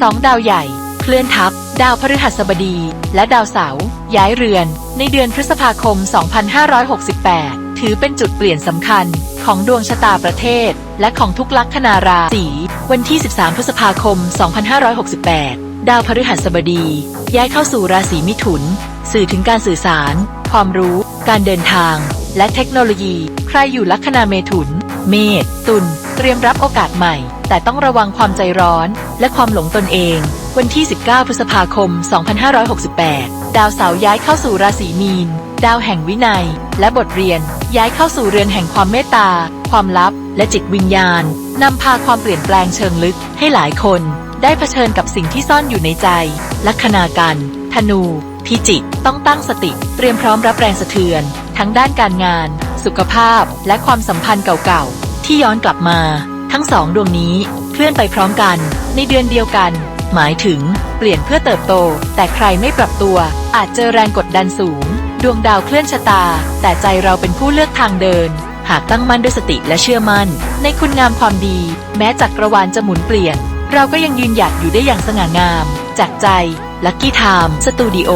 สองดาวใหญ่ เคลื่อนทับ ดาวพฤหัสบดี และดาวเสาร์ย้ายเรือน ในเดือนพฤษภาคม 2568 ถือเป็นจุดเปลี่ยนสำคัญของดวงชะตาประเทศ และของทุกลัคนาราศีวันที่ 13 พฤษภาคม 2568 ดาวพฤหัสบดี ย้ายเข้าสู่ราศีมิถุน สื่อถึงการสื่อสาร ความรู้ การเดินทาง และเทคโนโลยี ใครอยู่ลัคนาเมถุน เมษตุล เตรียมรับโอกาสใหม่ แต่ต้องระวังความใจร้อน และความหลงตนเอง วันที่ 19 พฤษภาคม 2568 ดาวเสาร์ย้ายเข้าสู่ราศีมีน ดาวแห่งวินัย และบทเรียน ย้ายเข้าสู่เรือนแห่งความเมตตา ความลับ และจิตวิญญาณนำพาความเปลี่ยนแปลงเชิงลึกให้หลายคน ได้เผชิญกับสิ่งที่ซ่อนอยู่ในใจ ลัคนากัน ธนู พิจิก ต้องตั้งสติ เตรียมพร้อมรับแรงสะเทือน ทั้งด้านการงาน สุขภาพ และความสัมพันธ์เก่าๆ ที่ย้อนกลับมา ทั้งสองดวงนี้เคลื่อนไปพร้อมกัน ในเดือนเดียวกัน หมายถึง เปลี่ยนเพื่อเติบโต แต่ใครไม่ปรับตัว อาจเจอแรงกดดันสูง ดวงดาวเคลื่อนชะตา แต่ใจเราเป็นผู้เลือกทางเดิน หากตั้งมั่นด้วยสติและเชื่อมั่น ในคุณงามความดี แม้จักรวาลจะหมุนเปลี่ยน เราก็ยังยืนหยัดอยู่ได้อย่างสง่างาม จากใจลัคกี้ไทม์สตูดิโอ